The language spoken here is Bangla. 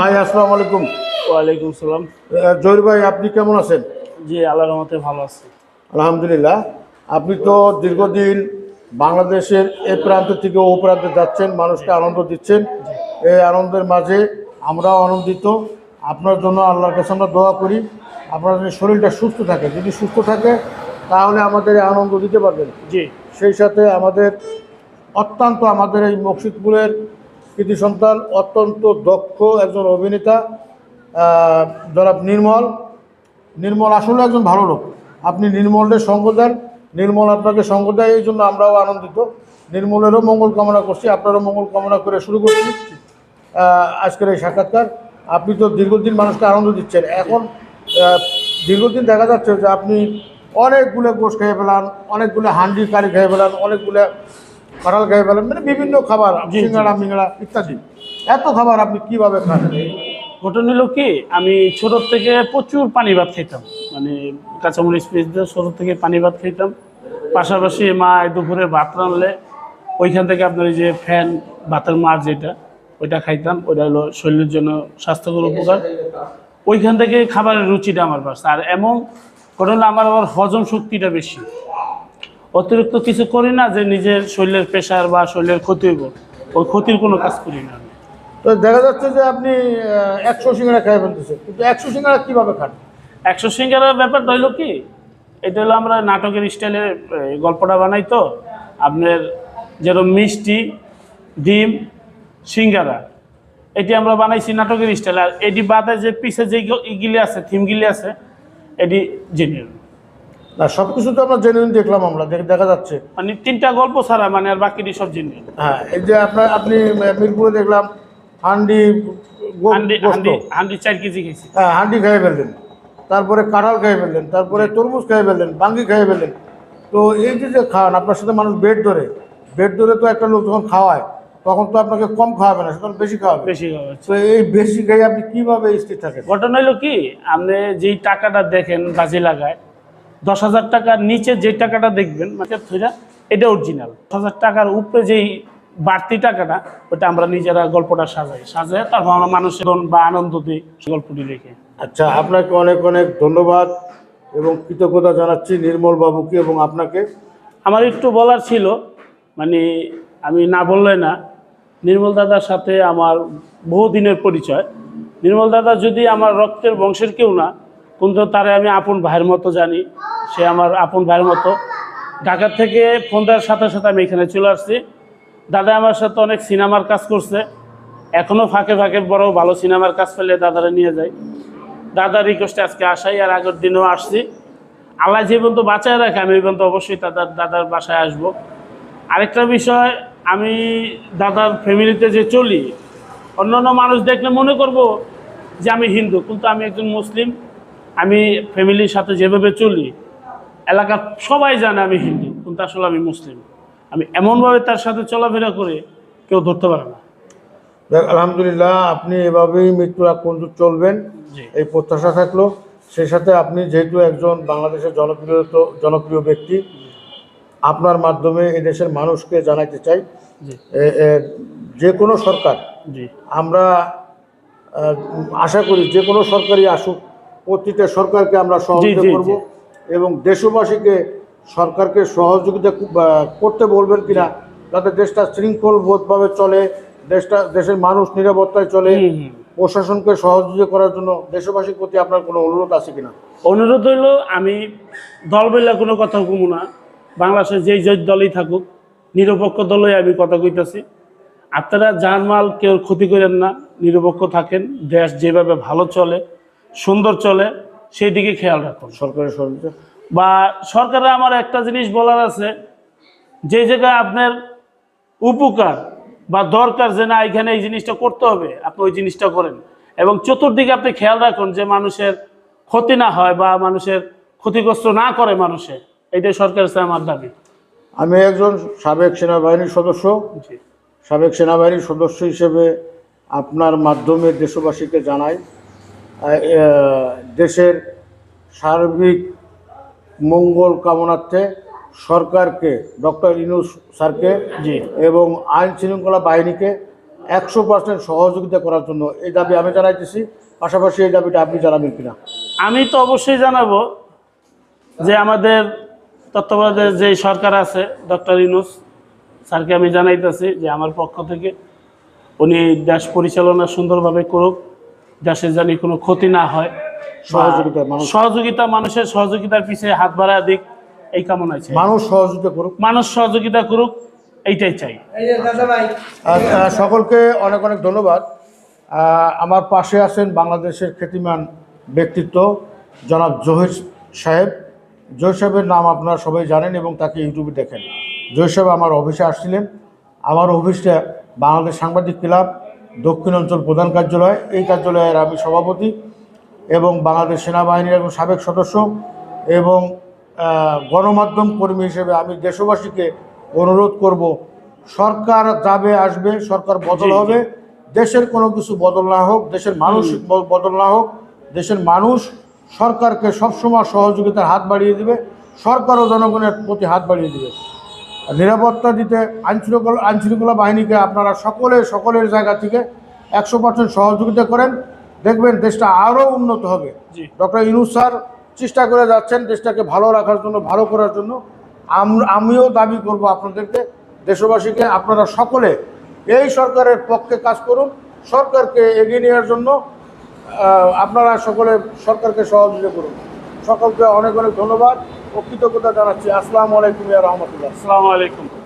ভাই আসসালামু আলাইকুম। ওয়ালাইকুম সালাম। জহির ভাই আপনি কেমন আছেন? জি আল্লাহর রহমতে ভালো আছি। আলহামদুলিল্লাহ। আপনি তো দীর্ঘদিন বাংলাদেশের এ প্রান্ত থেকে ও প্রান্তে যাচ্ছেন মানুষকে আনন্দ দিচ্ছেন। এই আনন্দের মাঝে আমরাও আনন্দিত। আপনার জন্য আল্লাহর কাছে আমরা দোয়া করি। আপনার যদি শরীরটা সুস্থ থাকে যদি সুস্থ থাকে তাহলে আমাদের আনন্দ দিতে পারবেন। জি। সেই সাথে আমাদের অত্যন্ত আমাদের এই মকসিদপুরের কৃতি সন্তান অত্যন্ত দক্ষ একজন অভিনেতা জনাব নির্মল। নির্মল আসলে একজন ভালো লোক। আপনি নির্মলের সঙ্গ দেন। নির্মল আপনাকে সঙ্গ দেয় এই জন্য আমরাও আনন্দিত। নির্মলেরও মঙ্গল কামনা করছি আপনারও মঙ্গল কামনা করে শুরু করছি। আহ, আজকের এই সাক্ষাৎকার। আপনি তো দীর্ঘদিন মানুষকে আনন্দ দিচ্ছেন। এখন দীর্ঘদিন দেখা যাচ্ছে যে আপনি অনেকগুলো গোশ খেয়ে ফেলান অনেকগুলো হান্ডি কারি খেয়ে ফেলান অনেকগুলো কাঁঠাল খেয়ে ফেলান মানে বিভিন্ন খাবার। সিঙ্গাড়া মিঙ্গাড়া ইত্যাদি। এত খাবার আপনি কীভাবে খান? ঘটনা হলো কি আমি ছোট থেকে প্রচুর পানি ভাত খেতাম মানে কাঁচামরিচ পেঁয়াজ দিয়ে ছোট থেকে পানি ভাত খেতাম পাশাপাশি মা দুপুরে ভাত রানলে ওইখান থেকে আপনার যে ফ্যান ভাতের মার যেটা ওইটা খাইতাম। ওইটা হলো শরীরের জন্য স্বাস্থ্যকর উপকার। ওইখান থেকে খাবারের রুচিটা আমার বাড়ছে। আর এমন ঘটনা আমার আবার হজম শক্তিটা বেশি। অতিরিক্ত কিছু করি না যে নিজের শরীরের প্রেশার বা শরীরের ক্ষতি হইব। ওই ক্ষতির কোনো কাজ করি না তো দেখা যাচ্ছে যে আপনি একশো সিঙ্গাড়া খেয়ে ফেলতেছেন। কিন্তু একশো সিঙ্গাড়া কীভাবে খান? একশো সিঙ্গারের ব্যাপারটা হইল কি এটা হলো আমরা নাটকের স্টাইলে গল্পটা বানাই তো। আপনার যেরকম মিষ্টি ডিম সিঙ্গারা এটি আমরা বানাইছি নাটকের স্টাইলে আর এটি বাদে যে পিছে যে ইগিলি আছে থিমগিলি আছে এটি জেনুইন না সব কিছু তো আমরা জেনুইন দেখলাম আমরা দেখ- যাচ্ছে। মানে তিনটা গল্প ছাড়া মানে আর বাকিটি সব জেনুইন হ্যাঁ এই যে আপনার আপনি মিরপুরে দেখলাম হান্ডি হান্ডি চার কেজি খেয়েছি হ্যাঁ হান্ডি খেয়ে ফেললেন। তারপরে কাঁঠাল খেয়ে ফেললেন তারপরে তরমুজ খেয়ে ফেললেন বাঙ্গি খেয়ে ফেললেন। তো এই যে যে খান আপনার সাথে মানুষ বেড ধরে বেড ধরে তো একটা লোক যখন খাওয়ায় তখন তো আপনাকে কম খাওয়াবে না সেখানে বেশি খাওয়াবে। বেশি খাওয়াবে তো এই বেশি খেয়ে আপনি কীভাবে স্থির থাকেন? ঘটনা হলো কি আপনি যেই টাকাটা দেখেন বাজি লাগায় দশ হাজার টাকার নিচে যে টাকাটা দেখবেন মানে এটা অরিজিনাল দশ হাজার টাকার উপরে যেই বাড়তি টাকাটা ওটা আমরা নিজেরা গল্পটা সাজাই। সাজাই তারপর আমরা মানুষের বা আনন্দ দিই গল্পটি রেখে আচ্ছা আপনাকে অনেক অনেক ধন্যবাদ এবং কৃতজ্ঞতা জানাচ্ছি নির্মল বাবুকে এবং আপনাকে। আমার একটু বলার ছিল মানে আমি না বললে না নির্মল দাদার সাথে আমার বহুদিনের পরিচয়। নির্মল দাদা যদি আমার রক্তের বংশের কেউ না কিন্তু তারে আমি আপন ভাইয়ের মতো জানি। সে আমার আপন ভাইয়ের মতো। ঢাকা থেকে ফোন দেওয়ার সাথে সাথে আমি এখানে চলে আসছি। দাদা আমার সাথে অনেক সিনেমার কাজ করছে। এখনও ফাঁকে ফাঁকে বড় ভালো সিনেমার কাজ পেলে দাদারা নিয়ে যায় দাদার রিকোয়েস্টে আজকে আসাই, আর আগের দিনেও আসছি। আল্লাহ যে পর্যন্ত বাঁচায় রাখে, আমি ওই পর্যন্ত অবশ্যই দাদার দাদার বাসায় আসব। আরেকটা বিষয়, আমি দাদার ফ্যামিলিতে যে চলি, অন্যান্য মানুষ দেখলে মনে করব যে আমি হিন্দু, কিন্তু আমি একজন মুসলিম। আমি ফ্যামিলির সাথে যেভাবে চলি এলাকার সবাই জানে আমি হিন্দু কিন্তু আসলে আমি মুসলিম। আমি এমনভাবে তার সাথে চলাফেরা করে কেউ ধরতে পারে না। আলহামদুলিল্লাহ আপনি এভাবেই মৃত্যুর আগ পর্যন্ত চলবেন। এই প্রত্যাশা থাকল। সেই সাথে আপনি যেহেতু একজন বাংলাদেশের জনপ্রিয় জনপ্রিয় ব্যক্তি আপনার মাধ্যমে এই দেশের মানুষকে জানাতে চাই। যে কোনো সরকার জি। আমরা আশা করি যে কোনো সরকারই আসুক প্রতিটা সরকারকে আমরা সহযোগিতা করব। এবং দেশবাসীকে সরকারকে সহযোগিতা করতে বলবেন কিনা যাতে দেশটা শৃঙ্খলবোধভাবে চলে দেশটা দেশের মানুষ নিরাপত্তায় চলে। প্রশাসনকে সহযোগিতা করার জন্য দেশবাসীর প্রতি আপনার কোনো অনুরোধ আছে কিনা? অনুরোধ হইল আমি দল বেলা কোনো কথা কমু না। বাংলাদেশে যেই যে দলই থাকুক নিরপেক্ষ দলই আমি কথা কইতাছি। আপনারা জানমাল কেউ ক্ষতি করেন না নিরপেক্ষ থাকেন দেশ যেভাবে ভালো চলে সুন্দর চলে সেই দিকে খেয়াল রাখুন। সরকারের সহযোগিতা? বা সরকারের আমার একটা জিনিস বলার আছে যে জায়গায় আপনার উপকার বা দরকার যে না এখানে এই জিনিসটা করতে হবে আপনি ওই জিনিসটা করেন। এবং চতুর্দিকে আপনি খেয়াল রাখুন যে মানুষের ক্ষতি না হয় বা মানুষের ক্ষতিগ্রস্ত না করে মানুষের এটাই সরকারের কাছে আমার দাবি। আমি একজন সাবেক সেনাবাহিনীর সদস্য। সাবেক সেনাবাহিনীর সদস্য হিসেবে আপনার মাধ্যমে দেশবাসীকে জানাই দেশের সার্বিক মঙ্গল কামনার্থে সরকারকে ডক্টর ইনুস স্যারকে জি। এবং আইন শৃঙ্খলা বাহিনীকে একশো পার্সেন্ট সহযোগিতা করার জন্য এই দাবি আমি জানাইতেছি। পাশাপাশি এই দাবিটা আপনি জানাবেন কিনা? আমি তো অবশ্যই জানাব যে আমাদের তত্ত্বাবধায়ক যে সরকার আছে ডক্টর ইনুস স্যারকে আমি জানাইতেছি যে আমার পক্ষ থেকে উনি দেশ পরিচালনা সুন্দরভাবে করুক। দেশের জানি কোনো ক্ষতি না হয়। সহযোগিতা মানুষ সহযোগিতা মানুষের সহযোগিতার পিছিয়ে হাত বাড়া দিক এই কামনাই চাই। মানুষ সহযোগিতা করুক। মানুষ সহযোগিতা করুক এইটাই চাই। সকলকে অনেক অনেক ধন্যবাদ। আমার পাশে আছেন বাংলাদেশের খ্যাতিমান ব্যক্তিত্ব জনাব জহির সাহেব। জহির সাহেবের নাম আপনারা সবাই জানেন এবং তাকে ইউটিউবে দেখেন। জহির সাহেব আমার অফিসে আসছিলেন। আমার অফিসটা বাংলাদেশ সাংবাদিক ক্লাব দক্ষিণ অঞ্চল প্রধান কার্যালয়। এই কার্যালয়ের আমি সভাপতি এবং বাংলাদেশ সেনাবাহিনীর একজন সাবেক সদস্য এবং গণমাধ্যম কর্মী হিসেবে আমি দেশবাসীকে অনুরোধ করব সরকার যাবে আসবে সরকার বদল। হবে। দেশের কোনো কিছু বদল না হোক দেশের মানুষ বদল না হোক দেশের মানুষ সরকারকে সবসময় সহযোগিতার হাত বাড়িয়ে দেবে সরকারও জনগণের প্রতি হাত বাড়িয়ে দিবে। নিরাপত্তা দিতে আইনশৃঙ্খলা আইনশৃঙ্খলা বাহিনীকে আপনারা সকলে সকলের জায়গা থেকে একশো পার্সেন্ট সহযোগিতা করেন। দেখবেন দেশটা আরও উন্নত হবে। ডক্টর ইনুস স্যার চেষ্টা করে যাচ্ছেন দেশটাকে ভালো রাখার জন্য ভালো করার জন্য। আমিও দাবি করব আপনাদেরকে দেশবাসীকে আপনারা সকলে এই সরকারের পক্ষে কাজ করুন। সরকারকে এগিয়ে নেওয়ার জন্য আপনারা সকলে সরকারকে সহযোগিতা করুন। সকলকে অনেক অনেক ধন্যবাদ। কৃতজ্ঞতা জানাচ্ছি। আসসালামু আলাইকুম রহমতুল্লাহ। আসসালামু আলাইকুম।